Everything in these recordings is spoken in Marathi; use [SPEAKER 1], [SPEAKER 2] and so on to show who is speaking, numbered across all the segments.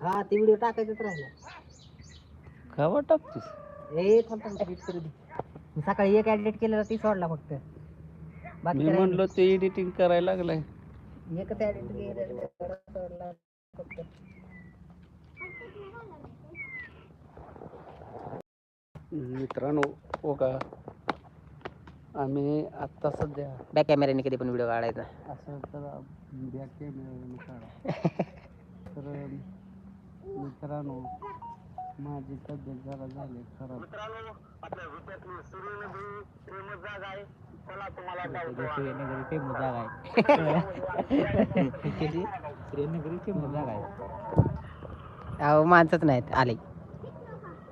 [SPEAKER 1] हा ते व्हिडिओ टाकायचंच राहिला.
[SPEAKER 2] खावा टाकतोस?
[SPEAKER 1] ए थांब थांब edit करू दे. मी सकाळी एक ऍडिट केलेला ती सोडला फक्त. बाकी
[SPEAKER 2] मी म्हणलो ते एडिटिंग करायला लागलाय.
[SPEAKER 1] एकच ऍडिट केलेला सोडला फक्त.
[SPEAKER 2] मित्रांनो हो का आम्ही आत्ता सध्या
[SPEAKER 1] बॅक कॅमेऱ्याने कधी पण व्हिडिओ काढायचा.
[SPEAKER 2] असं तर बॅक कॅमेरा काढा. तर मित्रांनो माझी तब्येत जरा झाली खराब.
[SPEAKER 1] सूर्यनगरी फेमस जागा आहे सूर्यनगरी फेमस जागा आहे अहो माणसंच नाहीत आले.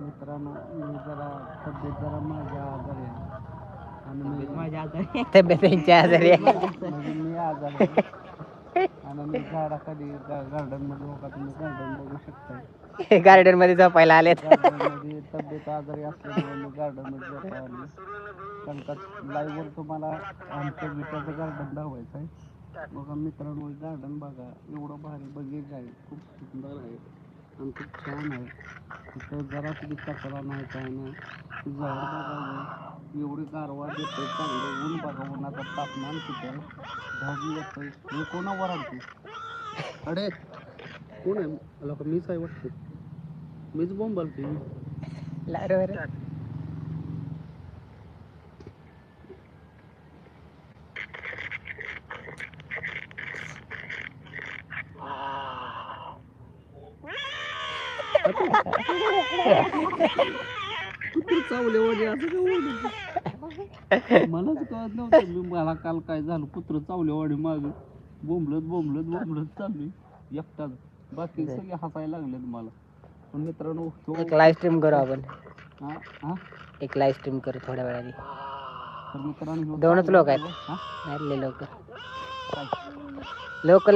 [SPEAKER 2] मित्रांनो मी जरा तब्येत जरा माझ्या आजारी आहे आणि मी
[SPEAKER 1] माझ्या आजारी तब्येत त्यांच्या आजारी आहे.
[SPEAKER 2] म्हणजे मी आजारी आहे. आणि मी झाडाखाली गार्डनमध्ये तुम्ही
[SPEAKER 1] झोपायला
[SPEAKER 2] मध्ये तब्येत आजारी असल्यामुळे गार्डनमध्ये जाता आली. कारण का लाईव्ह वर तुम्हाला आमच्या विट्याचं गार्डन दाखवायचं आहे बघा मित्रांनो गार्डन बघा. एवढं भारी बगीच आहे. खूप सुंदर आहे. आणि खूप छान आहे. तिथं जरा सुद्धा कचरा नाही काय नाही. झाड बघा. एवढी गारवा देतोय चांगलं ऊन बघा उन्हाचं तापमान किती आहे. येतोय हे कोणावर आणते अडे कोण आहे? लोक मीच आहे वाटतं. मीच बोंबालते
[SPEAKER 1] बरोबर
[SPEAKER 2] कुत्री चावले वडे? असं का ओरडते? मलाच कळत नव्हतं. मी मला काल काय झालं? कुत्र चावले वाडी माग. बोंबलत बोंबलत बोंबलत चालली एकटाच. बाकी सगळे हसायला लागलेत मला. पण मित्रांनो
[SPEAKER 1] एक लाईव्ह स्ट्रीम करू आपण.
[SPEAKER 2] हा? हा?
[SPEAKER 1] एक लाईव्ह स्ट्रीम करू थोड्या वेळाने.
[SPEAKER 2] तर मित्रांनो
[SPEAKER 1] दोनच लोक आहेत. लोक.
[SPEAKER 2] काय?
[SPEAKER 1] लोक